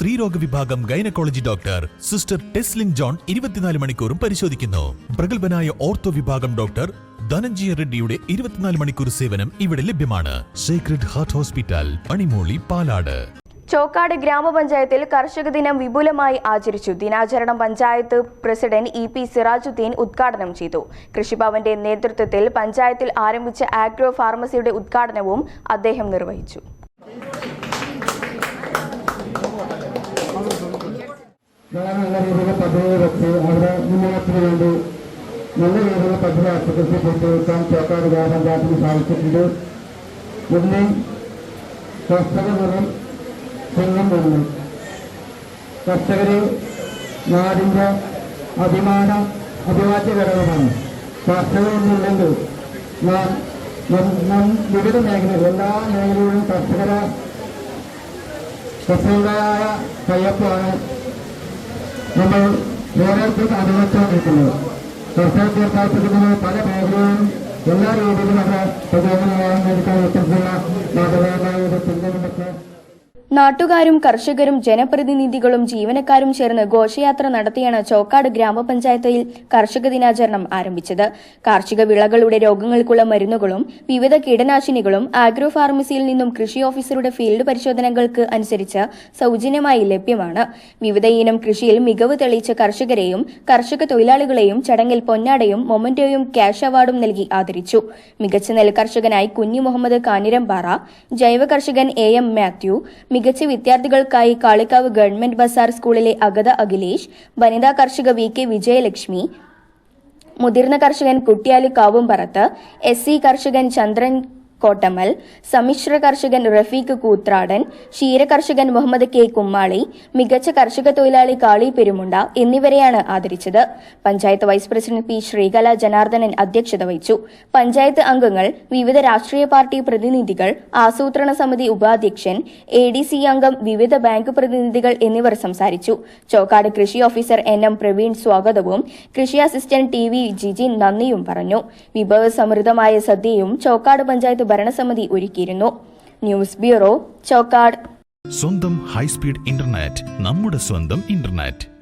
സ്ത്രീരോഗ വിഭാഗം gynaecology doctor sister Teslin John ഇരുപത്തിനാല് മണിക്കൂറും പരിശോധിക്കുന്നു. പ്രഗത്ഭനായ ഓർത്തോ വിഭാഗം ഡോക്ടർ ധനഞ്ജയ റെഡ്ഡിയുടെ ഇരുപത്തിനാല് മണിക്കൂർ സേവനം ഇവിടെ ലഭ്യമാണ്. Secret heart hospital Panimooli Palad. Chokkad ഗ്രാമപഞ്ചായത്തിൽ കർഷക ദിനം വിപുലമായി ആചരിച്ചു. ദിനാചരണം panchayat president E P Sirajuddin ഉദ്ഘാടനം ചെയ്തു. കൃഷിഭവന്റെ നേതൃത്വത്തിൽ പഞ്ചായത്തിൽ ആരംഭിച്ച ആഗ്രോ ഫാർമസിയുടെ ഉദ്ഘാടനവും അദ്ദേഹം നിർവഹിച്ചു. വെച്ച് അവിടെ മുന്നേറ്റത്തിന് വേണ്ടി നല്ല രീതിയിൽ പദ്ധതി ആസ്വദിച്ച് കൊണ്ടുവരുത്താൻ ചേക്കാട് ഗ്രാമപഞ്ചായത്തിന് സാധിച്ചിട്ടുണ്ട്. ഇന്ന് കർഷക മുതൽ ചിഹ്നം വന്നു. കർഷകര് നാടിന്റെ അഭിമാന അഭിവാദ്യ ഘടകമാണ് കർഷകരൊന്നുമില്ലെങ്കിൽ നാം വിവിധ മേഖലകൾ എല്ലാ മേഖലകളിലും കർഷകരെ കർഷകരായ കയ്യൊപ്പാണ് നമ്മൾ ഓരോരുത്തർക്ക് അനുഭവിച്ചുകൊണ്ടിരിക്കുന്നത് കർഷകർക്ക് താല്പര്യത്തിന് പല മേഖലകളും എല്ലാ രീതിയിലും അവർ പ്രചോദനമാകാൻ വേണ്ടിയിട്ടുള്ള നാട്ടുകാരും കർഷകരും ജനപ്രതിനിധികളും ജീവനക്കാരും ചേർന്ന് ഘോഷയാത്ര നടത്തിയാണ് ചോക്കാട് ഗ്രാമപഞ്ചായത്തിൽ കർഷക ദിനാചരണം ആരംഭിച്ചത്. കാർഷിക വിളകളുടെ രോഗങ്ങൾക്കുള്ള മരുന്നുകളും വിവിധ കീടനാശിനികളും ആഗ്രോ ഫാർമസിയിൽ നിന്നും കൃഷി ഓഫീസറുടെ ഫീൽഡ് പരിശോധനകൾക്ക് അനുസരിച്ച് സൗജന്യമായി ലഭ്യമാണ്. വിവിധ ഇനം കൃഷിയിൽ മികവ് തെളിയിച്ച കർഷകരെയും കർഷക തൊഴിലാളികളെയും ചടങ്ങിൽ പൊന്നാടയും മൊമന്റോയും ക്യാഷ് അവാർഡും നൽകി ആദരിച്ചു. മികച്ച നെൽകർഷകനായി കുഞ്ഞി മുഹമ്മദ് കാനിരംപാറ ജൈവ കർഷകൻ എ എം മാത്യു മികച്ച വിദ്യാർത്ഥികൾക്കായി കാളിക്കാവ് ഗവൺമെന്റ് ബസാർ സ്കൂളിലെ അഗത അഖിലേഷ് വനിതാ കർഷക വി കെ വിജയലക്ഷ്മി മുതിർന്ന കർഷകൻ കുട്ടിയാലി കാവുംപറത്ത് എസ് സി കർഷകൻ ചന്ദ്രൻ കോട്ടമൽ സമ്മിശ്ര കർഷകൻ റഫീഖ് കൂത്രാടൻ ക്ഷീര കർഷകൻ മുഹമ്മദ് കെ കുമ്മാളി മികച്ച കർഷക തൊഴിലാളി കാളി പെരുമുണ്ട എന്നിവരെയാണ് ആദരിച്ചത്. Panchayat vice president P Sreekala Janardhanan അധ്യക്ഷത വഹിച്ചു. പഞ്ചായത്ത് അംഗങ്ങൾ വിവിധ രാഷ്ട്രീയ പാർട്ടി പ്രതിനിധികൾ ആസൂത്രണ സമിതി ഉപാധ്യക്ഷൻ എ ഡി സി അംഗം വിവിധ ബാങ്ക് പ്രതിനിധികൾ എന്നിവർ സംസാരിച്ചു. ചോക്കാട് കൃഷി ഓഫീസർ എൻ എം പ്രവീൺ സ്വാഗതവും കൃഷി അസിസ്റ്റന്റ് ടി വി ജിജി നന്ദിയും പറഞ്ഞു. വിഭവസമൃദ്ധമായ സദ്യയും ചോക്കാട് പഞ്ചായത്ത് ഭരണസമിതി ഒരുക്കിയിരുന്നു. News bureau Chokkad. സ്വന്തം ഹൈസ്പീഡ് ഇന്റർനെറ്റ് നമ്മുടെ സ്വന്തം ഇന്റർനെറ്റ്.